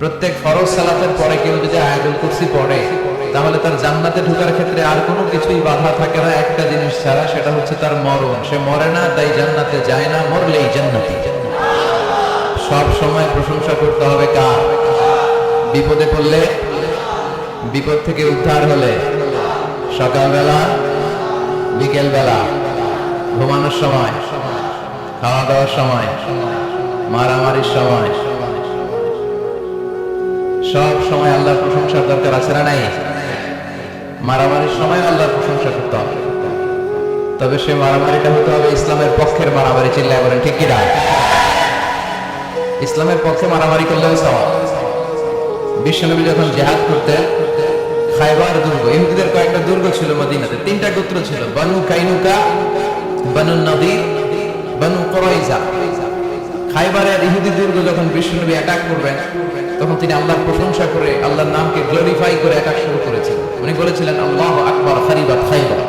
প্রত্যেক ফরজ সালাতের পরে কেউ যদি আয়াতুল কুরসি পড়ে, তাহলে তার জান্নাতে ঢোকার ক্ষেত্রে আর কোনো কিছুই বাধা থাকে না। একটা জিনিস ছাড়া সেটা হচ্ছে তার মরণ। সে মরে না, তাই জান্নাতে যায় না, মরলেই জান্নাতি। সব সময় প্রশংসা করতে হবে কার? বিপদে পড়লে, বিপদ থেকে উদ্ধার হলে সকালবেলা, বিকেলবেলা, ঘুমানোর সময়, খাওয়া দাওয়ার সময়, মারামারির সময় সব সময় আল্লাহর প্রশংসার দরকার আছে না নাই? মারামারির সময় আল্লাহর প্রশংসা করতে হবে। তবে সে মারামারিটা হতে হবে ইসলামের পক্ষের মারামারি, চিল্লায় বলেন, ঠিক কিনা? ইসলামের পক্ষে মারামারি করলেও সওয়াব। বিশ্বনবী যখন জেহাদ করতে খাইবার দুর্গ, ইহুদিদের কয়েকটা দুর্গ ছিল মদিনাতে, তিনটা গোত্র ছিল, বানু কাইনুকা, বানু নদীর, বানু কোরাইজা। খাইবারের ইহুদি দুর্গ যখন বিশ্বনবী অ্যাটাক করবেন, তখন তিনি আল্লাহর প্রশংসা করে আল্লাহর নামকে গ্লোরিফাই করে অ্যাটাক শুরু করেছিলেন উনি বলেছিলেন, আল্লাহ আকবর খারিবাত খাইবার।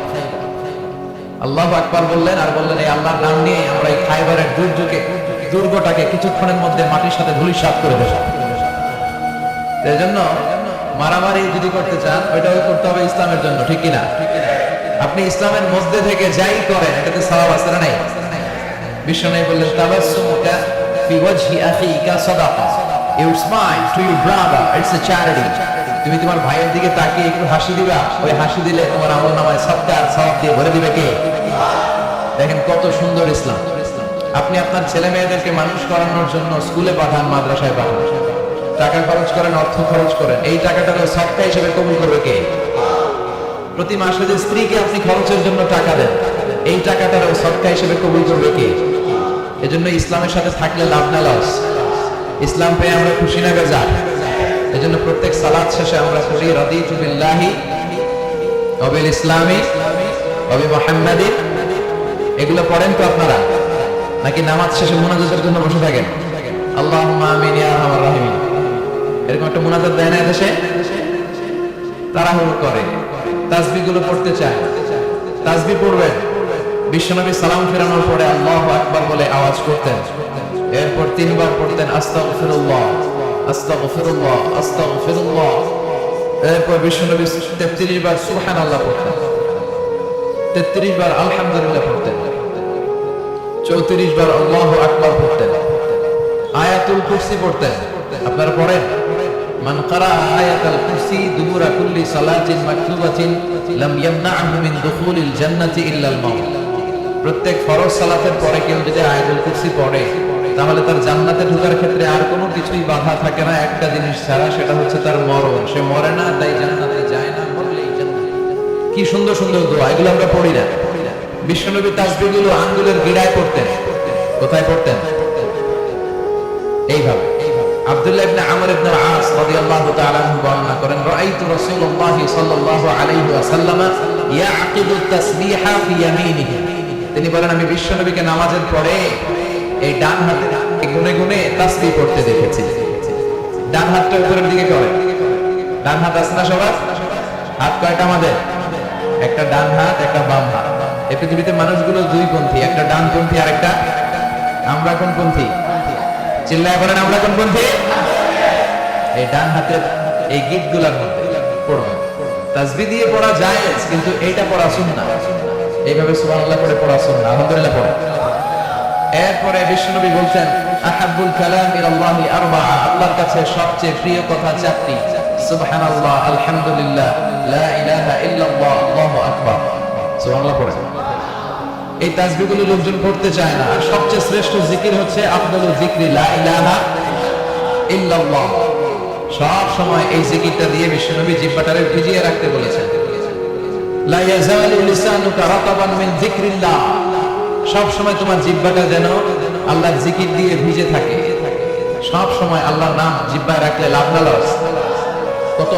আল্লাহ আকবার বললেন আর বললেন, এই আল্লাহর নাম নিয়ে আমরা এই খাইবারের দুর্যোগে দুর্গটাকে কিছুক্ষণের মধ্যে মাটির সাথে ধুলিসাৎ করে দেব। এই জন্য মারামারি যদি করতে চান, ওইটাও করতে হবে ইসলামের জন্য, ঠিক কিনা? আপনি ইসলামের মধ্যে থেকে যাই করেন, এটাতে সওয়াব আছে না নাই? বিশ্বনবী বললেন, তাবাসসুমুকা ফি ওয়াজহি আখিকা সাদাকা। You smile to your brother it's a charity তুমি তোমার ভাইয়ের দিকে তাকিয়ে একটু হাসি দিবা? ওই হাসি দিলে তোমার আমল নামায় সওয়াব দিয়ে ভরে দিবে কে? দেখেন কত সুন্দর ইসলাম। আপনি আপনার ছেলে মেয়েদেরকে মানুষ করানোর জন্য স্কুলে পাঠান, মাদ্রাসায় পাঠান। টাকা খরচ করেন, অর্থ খরচ করেন। এই টাকাটাকে সৎকা হিসেবে কবুল করবে কে? প্রতি মাসে যে স্ত্রীকে আপনি খরচের জন্য টাকা দেন এই টাকাটারও সৎকা হিসেবে কবুল করবে কে? এজন্য ইসলামের সাথে থাকলে লাভ না লস। ইসলাম পেয়ে আমরা খুশি না বেজা এজন্য প্রত্যেক সালাদ শেষে আমরা পড়ি, রাদিতু বিল্লাহি অবিল ইসলামী অবি মুহাম্মাদি। এগুলো পড়েন তো আপনারা? নাকি নামাজ শেষে মুনাজাতের জন্য বসে থাকেন? আল্লাহ আমিন রাহিমিন। এরকম একটা মুনাজাত দেয় না দেশে তাড়াহুড়ো করে। তাসবিগুলো পড়তে চায়। তাসবি পড়বেন? বিশ্বনবী সালাম ফেরানোর পরে আল্লাহ আকবার বলে আওয়াজ করতেন। এরপর তিনবার পড়তেন, আস্তাগফিরুল্লাহ আস্তাগফিরুল্লাহ আস্তাগফিরুল্লাহ। এরপর বিশ্বনবী 33 বার সুবহানাল্লাহ পড়তেন। 33 বার আলহামদুলিল্লাহ পড়তেন। 34 বার আল্লাহু আকবার পড়তেন। আয়াতুল কুরসি পড়তেন। আপনারা পড়েন? মান কারা আয়াতুল কুরসি দুবুরা কুল্লি সালাতিন মাকতুবাতিন, লাম ইয়ামনাহু মিন দুখুলিল জান্নাতি ইল্লাল মাউত। প্রত্যেক ফরজ সালাতের পরে কেউ যদি আয়াতুল কুরসি পড়ে, তাহলে তার জান্নাতে ঢোকার ক্ষেত্রে আর কোনো কিছুই বাধা থাকে না। একটা জিনিস ছাড়া, সেটা হচ্ছে তার মরণ। সে মরে না, তাই জান্নাতে যায় না, মরলেই জান্নাতে কি সুন্দর সুন্দর দোয়া। এগুলো আমরা পড়ি না। বিশ্বনবী তাসবিহগুলো আঙ্গুলের গিড়ায় পড়তেন। কোথায় পড়তেন? এইভাবে। আব্দুল্লাহ ইবনে আমর ইবনে আস রাদিয়াল্লাহু তাআলা বর্ণনা করেন, রাআইতু রাসূলুল্লাহ সাল্লাল্লাহু আলাইহি ওয়াসাল্লাম ইয়াকিদু তাসবিহা ফি ইয়ামিনিহি। তিনি বলেন, আমি বিশ্বনবীকে নামাজের পরে এই ডান হাতে গুনে গুনে তাসবিহ পড়তে দেখেছি। ডান হাতটা উপরের দিকে করে। ডান হাত আছে না সবার? হাত কয়টা আমাদের? একটা ডান হাত, একটা বাম হাত। এই পৃথিবীতে মানুষগুলো দুই পন্থী, একটা ডান পন্থী আর একটা আমরা কোন পন্থী? চিল্লায় বলেন, আমরা কোন পন্থী? এই ডান হাতের এই গীতগুলার মধ্যে পড়বেন তাসবি দিয়ে পড়া যায় কিন্তু এইটা পড়া সুন্নাহ। এইভাবে সুবহানাল্লাহ করে পড়া সুন্নাহ, আলহামদুলিল্লাহ পড়া। এরপরে বিশ্বনবী বলছেন কালাম আরবাআ আল্লাহর কাছে সবচেয়ে প্রিয় কথা চারটি। সুবহানাল্লাহ, আলহামদুলিল্লাহ, লা ইলাহা ইল্লাল্লাহ, আল্লাহু আকবার। সুবহানাল্লাহ এই তাসবিহগুলো লোকজন পড়তে চায় না। আর সবচেয়ে শ্রেষ্ঠ জিকির হচ্ছে, আফদালু যিকরি লা ইলাহা ইল্লাল্লাহ সব সময় এই জিকিরটা দিয়ে বিশ্বনবী জিহ্বাটারে ভিজিয়ে রাখতে বলেছেন। সব সময় তোমার জিব্বাটা যেন আল্লাহর জিকির দিয়ে ভিজে থাকে। সব সময় আল্লাহর নাম জিব্বায় রাখলে লাভ না লস। কত